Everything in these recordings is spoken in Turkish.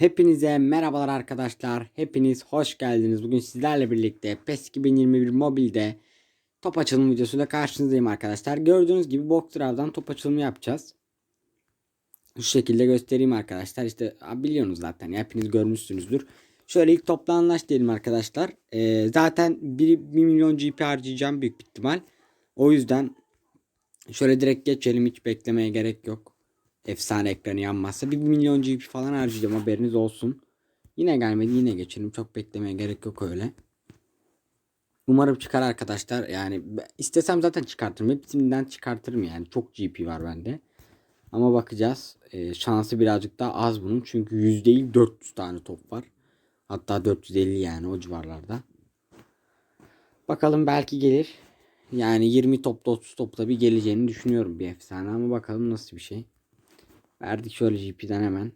Hepinize merhabalar arkadaşlar. Hepiniz hoş geldiniz. Bugün sizlerle birlikte PES 2021 mobilde top açılımı videosuyla karşınızdayım arkadaşlar. Gördüğünüz gibi Boxdrive'dan top açılımı yapacağız. Şu şekilde göstereyim arkadaşlar. İşte biliyorsunuz zaten. Hepiniz görmüşsünüzdür. Şöyle ilk topla anlaş diyelim arkadaşlar. Ee, zaten 1, 1 milyon GP harcayacağım büyük ihtimal. O yüzden şöyle direkt geçelim. Hiç beklemeye gerek yok efsane ekranı yanmazsa. 1 milyon GB falan harcayacağım haberiniz olsun. Yine gelmedi yine geçelim. Çok beklemeye gerek yok öyle. Umarım çıkar arkadaşlar. Yani istesem zaten çıkartırım. Hepsinden çıkartırım yani. Çok GP var bende. Ama bakacağız. Ee, şansı birazcık daha az bunun. Çünkü yüz değil 400 tane top var. Hatta 450 yani o civarlarda. Bakalım belki gelir. Yani 20 topta 30 topta bir geleceğini düşünüyorum bir efsane ama bakalım nasıl bir şey. Verdik şöyle GP'den hemen.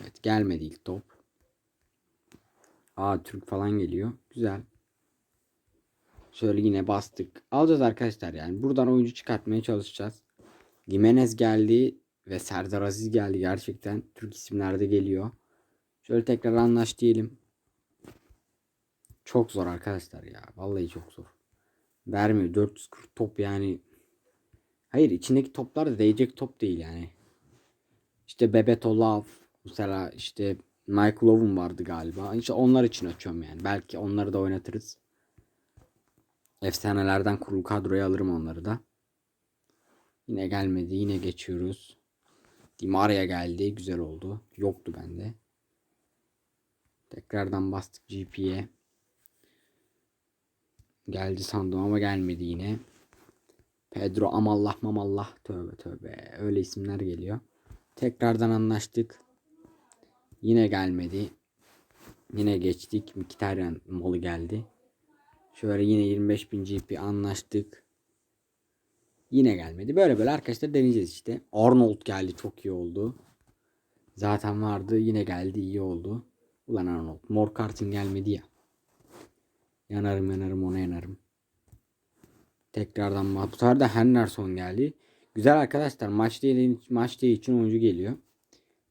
Evet gelmedi ilk top. Aa Türk falan geliyor. Güzel. Şöyle yine bastık. Alacağız arkadaşlar yani. Buradan oyuncu çıkartmaya çalışacağız. Jimenez geldi ve Serdar Aziz geldi. Gerçekten Türk isimler de geliyor. Şöyle tekrar anlaş diyelim. Çok zor arkadaşlar ya. Vallahi çok zor. Vermiyor. 440 top yani. Hayır içindeki toplar da değecek top değil yani. İşte Bebeto Love mesela işte Michael Owen vardı galiba. İşte onlar için açıyorum yani. Belki onları da oynatırız. Efsanelerden kurulu kadroya alırım onları da. Yine gelmedi. Yine geçiyoruz. Di Maria geldi. Güzel oldu. Yoktu bende. Tekrardan bastık GP'ye. Geldi sandım ama gelmedi yine. Pedro amallah mamallah tövbe tövbe öyle isimler geliyor. Tekrardan anlaştık. Yine gelmedi. Yine geçtik. Mkhitaryan malı geldi. Şöyle yine 25.000 GP anlaştık. Yine gelmedi. Böyle böyle arkadaşlar deneyeceğiz işte. Arnold geldi çok iyi oldu. Zaten vardı yine geldi iyi oldu. Ulan Arnold mor kartın gelmedi ya. Yanarım yanarım ona yanarım. Tekrardan bu sefer de Henderson geldi. Güzel arkadaşlar maç değil, maç değil için oyuncu geliyor.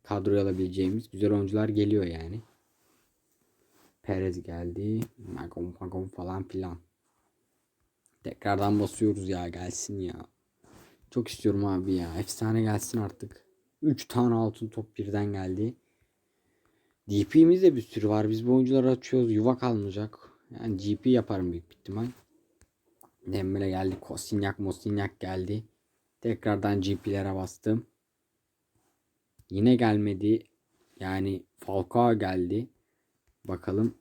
Kadroya alabileceğimiz güzel oyuncular geliyor yani. Perez geldi. Magon Magon falan filan. Tekrardan basıyoruz ya gelsin ya. Çok istiyorum abi ya. Efsane gelsin artık. 3 tane altın top birden geldi. DP'miz de bir sürü var. Biz bu oyuncuları açıyoruz. Yuva kalmayacak. Yani GP yaparım büyük ihtimal. Dembele geldi. Kosinyak Mosinyak geldi. Tekrardan GP'lere bastım. Yine gelmedi. Yani Falcao geldi. Bakalım.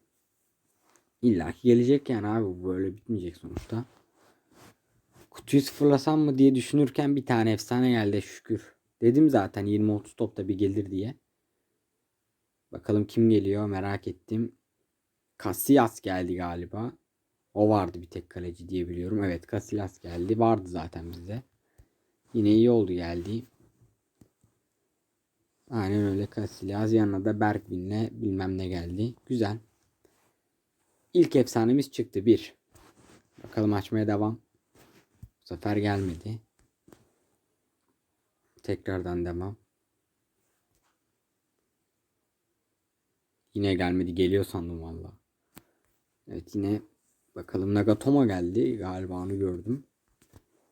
İlla ki gelecek yani abi. Böyle bitmeyecek sonuçta. Kutuyu sıfırlasam mı diye düşünürken bir tane efsane geldi şükür. Dedim zaten 20-30 topta bir gelir diye. Bakalım kim geliyor merak ettim. Casillas geldi galiba. O vardı bir tek kaleci diye biliyorum. Evet Casillas geldi. Vardı zaten bizde. Yine iyi oldu geldi. Aynen öyle Casillas. Yanına da Bergwin'le bilmem ne geldi. Güzel. İlk efsanemiz çıktı. Bir. Bakalım açmaya devam. Bu sefer gelmedi. Tekrardan devam. Yine gelmedi. Geliyor sandım valla. Evet yine bakalım Nagatomo geldi. Galiba onu gördüm.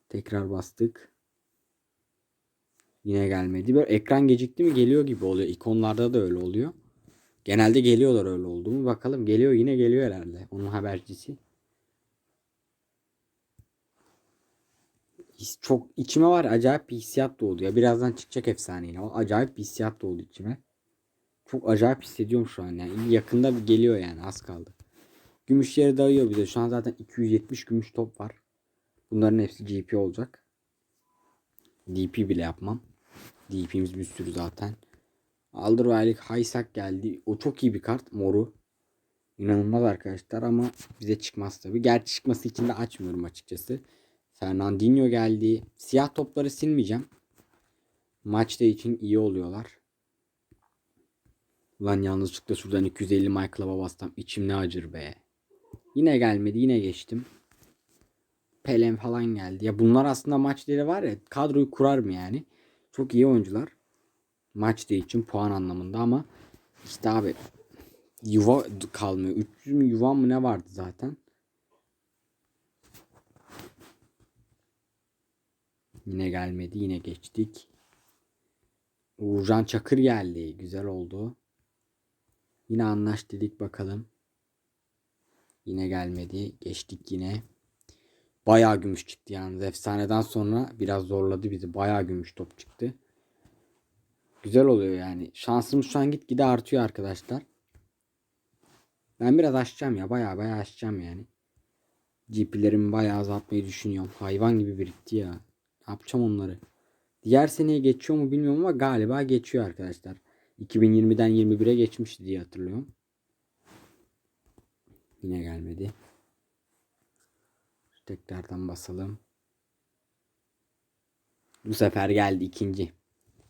Tekrar bastık. Yine gelmedi. Böyle ekran gecikti mi geliyor gibi oluyor. İkonlarda da öyle oluyor. Genelde geliyorlar öyle olduğumu. Bakalım geliyor yine geliyor herhalde. Onun habercisi. Çok içime var acayip bir hissiyat doğdu ya. Birazdan çıkacak efsaneyle. ama Acayip bir hissiyat doğdu içime. Çok acayip hissediyorum şu an yani. Yakında bir geliyor yani az kaldı. Gümüş yeri dayıyor bize. Şu an zaten 270 gümüş top var. Bunların hepsi GP olacak. DP bile yapmam. DP'miz bir sürü zaten. Alderweireld Haysak geldi. O çok iyi bir kart. Moru. İnanılmaz arkadaşlar ama bize çıkmaz tabi. Gerçi çıkması için de açmıyorum açıkçası. Fernandinho geldi. Siyah topları silmeyeceğim. Maçta için iyi oluyorlar. Ulan yanlışlıkla şuradan 250 Michael'a bastım. İçim ne acır be. Yine gelmedi. Yine geçtim. Pelem falan geldi. Ya bunlar aslında maçları var ya kadroyu kurar mı yani? Çok iyi oyuncular. Maç değil için puan anlamında ama İşte abi yuva kalmıyor. 300 mü yuva mı ne vardı zaten? Yine gelmedi. Yine geçtik. Uğurcan Çakır geldi. Güzel oldu. Yine anlaş dedik bakalım. Yine gelmedi. Geçtik yine. Bayağı gümüş çıktı yalnız. Efsaneden sonra biraz zorladı bizi. Bayağı gümüş top çıktı. Güzel oluyor yani. Şansımız şu an gitgide artıyor arkadaşlar. Ben biraz açacağım ya. Bayağı bayağı açacağım yani. GP'lerimi bayağı azaltmayı düşünüyorum. Hayvan gibi birikti ya. Ne yapacağım onları? Diğer seneye geçiyor mu bilmiyorum ama galiba geçiyor arkadaşlar. 2020'den 21'e geçmişti diye hatırlıyorum. Yine gelmedi. Tekrardan basalım. Bu sefer geldi ikinci.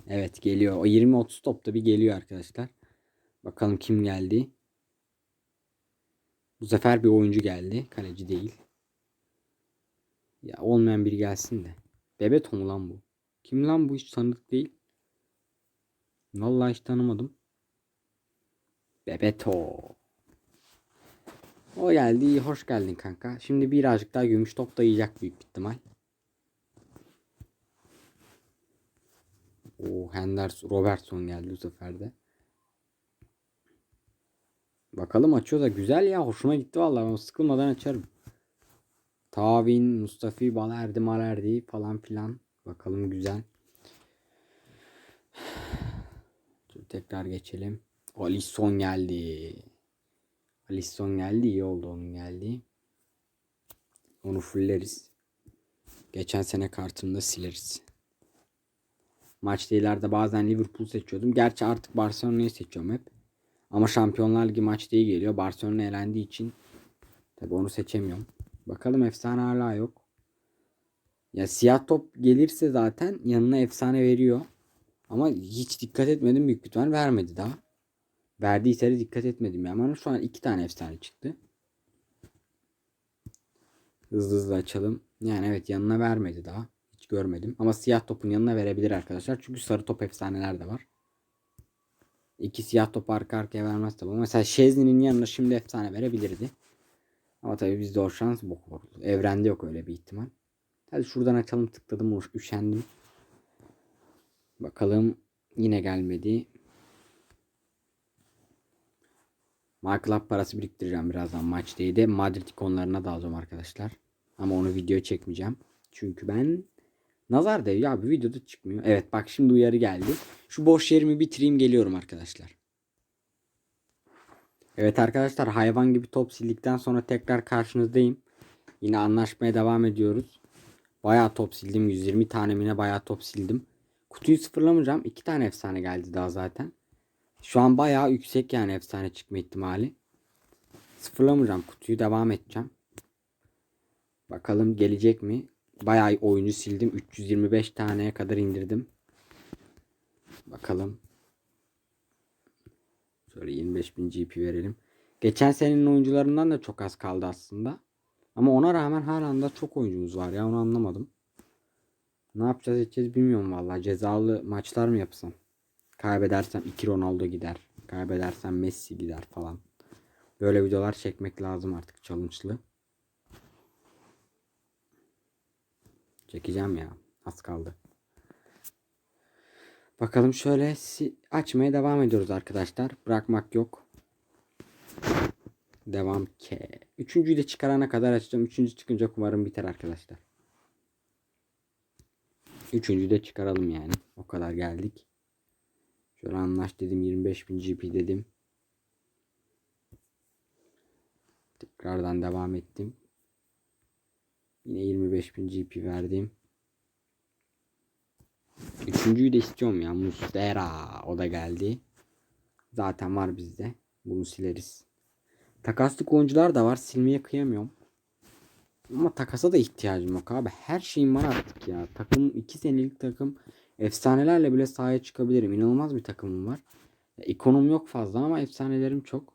Evet geliyor. O 20-30 topta bir geliyor arkadaşlar. Bakalım kim geldi. Bu sefer bir oyuncu geldi. Kaleci değil. Ya olmayan biri gelsin de. Bebeto mu lan bu? Kim lan bu hiç tanıdık değil. Vallahi hiç tanımadım. Bebeto. O geldi. Hoş geldin kanka. Şimdi birazcık daha gümüş top da yiyecek büyük ihtimal. O Henders Robertson geldi bu sefer de. Bakalım açıyor da güzel ya. Hoşuma gitti vallahi. Ben sıkılmadan açarım. Tavin, Mustafi, Balerdi, Malerdi falan filan. Bakalım güzel. Tekrar geçelim. Alisson geldi. Alisson geldi. iyi oldu onun geldi. Onu fulleriz. Geçen sene kartını da sileriz. Maç değillerde bazen Liverpool seçiyordum. Gerçi artık Barcelona'yı seçiyorum hep. Ama Şampiyonlar Ligi maç değil geliyor. Barcelona elendiği için tabi onu seçemiyorum. Bakalım efsane hala yok. Ya siyah top gelirse zaten yanına efsane veriyor. Ama hiç dikkat etmedim büyük ihtimal vermedi daha. Verdiyse de dikkat etmedim ya. Ama şu an iki tane efsane çıktı. Hızlı hızlı açalım. Yani evet yanına vermedi daha. Hiç görmedim. Ama siyah topun yanına verebilir arkadaşlar. Çünkü sarı top efsaneler de var. İki siyah top arka arkaya vermez tabi. Mesela Şezni'nin yanına şimdi efsane verebilirdi. Ama tabii bizde o şans bok oldu. Evrende yok öyle bir ihtimal. Hadi şuradan açalım tıkladım üşendim. Bakalım yine gelmedi. Up parası biriktireceğim birazdan maç de Madrid ikonlarına da arkadaşlar. Ama onu video çekmeyeceğim. Çünkü ben nazar değiyor abi videoda çıkmıyor. Evet bak şimdi uyarı geldi. Şu boş yerimi bitireyim geliyorum arkadaşlar. Evet arkadaşlar hayvan gibi top sildikten sonra tekrar karşınızdayım. Yine anlaşmaya devam ediyoruz. Bayağı top sildim. 120 tane mine bayağı top sildim. Kutuyu sıfırlamayacağım. 2 tane efsane geldi daha zaten. Şu an bayağı yüksek yani efsane çıkma ihtimali. Sıfırlamayacağım kutuyu devam edeceğim. Bakalım gelecek mi? Bayağı oyuncu sildim. 325 taneye kadar indirdim. Bakalım. Şöyle 25.000 GP verelim. Geçen senenin oyuncularından da çok az kaldı aslında. Ama ona rağmen hala da çok oyuncumuz var ya onu anlamadım. Ne yapacağız edeceğiz bilmiyorum vallahi. Cezalı maçlar mı yapsam? Kaybedersem 2 Ronaldo gider. Kaybedersem Messi gider falan. Böyle videolar çekmek lazım artık challenge'lı. Çekeceğim ya. Az kaldı. Bakalım şöyle açmaya devam ediyoruz arkadaşlar. Bırakmak yok. Devam ke. Üçüncüyü de çıkarana kadar açacağım. Üçüncü çıkınca umarım biter arkadaşlar. Üçüncüyü de çıkaralım yani. O kadar geldik. Şöyle anlaş dedim. 25.000 GP dedim. Tekrardan devam ettim. Yine 25.000 GP verdim. Üçüncüyü de istiyorum ya. Mustera. O da geldi. Zaten var bizde. Bunu sileriz. Takaslık oyuncular da var. Silmeye kıyamıyorum. Ama takasa da ihtiyacım yok abi. Her şeyim var artık ya. Takım 2 senelik takım. Efsanelerle bile sahaya çıkabilirim. İnanılmaz bir takımım var. İkonum yok fazla ama efsanelerim çok.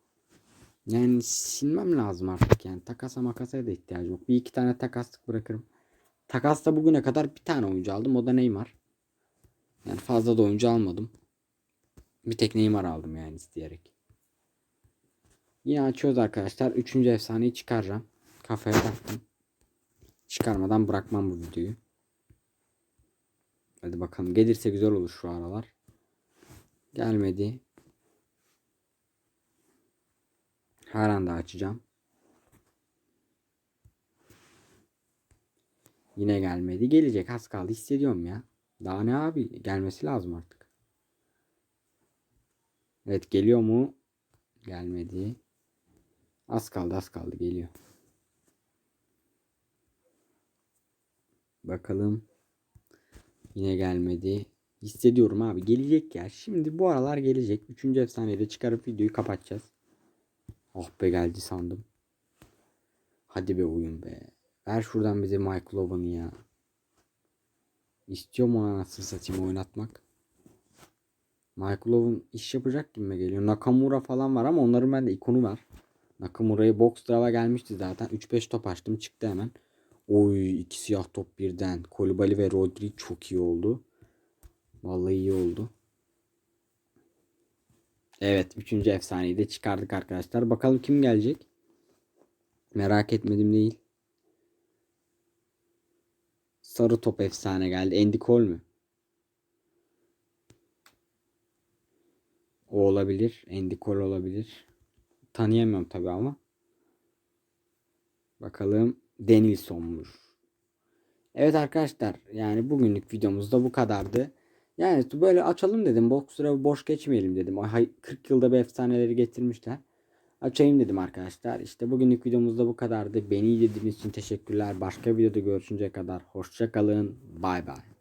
Yani silmem lazım artık yani. Takasa makasa da ihtiyacım yok. Bir iki tane takaslık bırakırım. Takasta bugüne kadar bir tane oyuncu aldım. O da Neymar. Yani fazla da oyuncu almadım. Bir tek Neymar aldım yani isteyerek. Yine açıyoruz arkadaşlar. Üçüncü efsaneyi çıkaracağım. Kafaya taktım. Çıkarmadan bırakmam bu videoyu. Hadi bakalım. Gelirse güzel olur şu aralar. Gelmedi. Her anda açacağım. Yine gelmedi. Gelecek az kaldı hissediyorum ya. Daha ne abi? Gelmesi lazım artık. Evet geliyor mu? Gelmedi. Az kaldı az kaldı geliyor. Bakalım. Yine gelmedi. Hissediyorum abi gelecek ya. Şimdi bu aralar gelecek. Üçüncü efsaneyi de çıkarıp videoyu kapatacağız. Oh be geldi sandım. Hadi be oyun be. Ver şuradan bize Michael Owen'ı ya. İstiyor mu anasını satayım oynatmak? Michael Owen iş yapacak gibi geliyor. Nakamura falan var ama onların bende ikonu var. Nakamura'yı box drive'a gelmişti zaten. 3-5 top açtım çıktı hemen. Oy iki siyah top birden. Kolibali ve Rodri çok iyi oldu. Vallahi iyi oldu. Evet. Üçüncü efsaneyi de çıkardık arkadaşlar. Bakalım kim gelecek? Merak etmedim değil. Sarı top efsane geldi. Andy Cole mü? O olabilir. Andy Cole olabilir. Tanıyamıyorum tabi ama. Bakalım Denilson'muş. Evet arkadaşlar yani bugünlük videomuz da bu kadardı. Yani böyle açalım dedim. Box sıra boş geçmeyelim dedim. Ay 40 yılda bir efsaneleri getirmişler. Açayım dedim arkadaşlar. İşte bugünlük videomuz da bu kadardı. Beni izlediğiniz için teşekkürler. Başka videoda görüşünceye kadar hoşça kalın. Bay bay.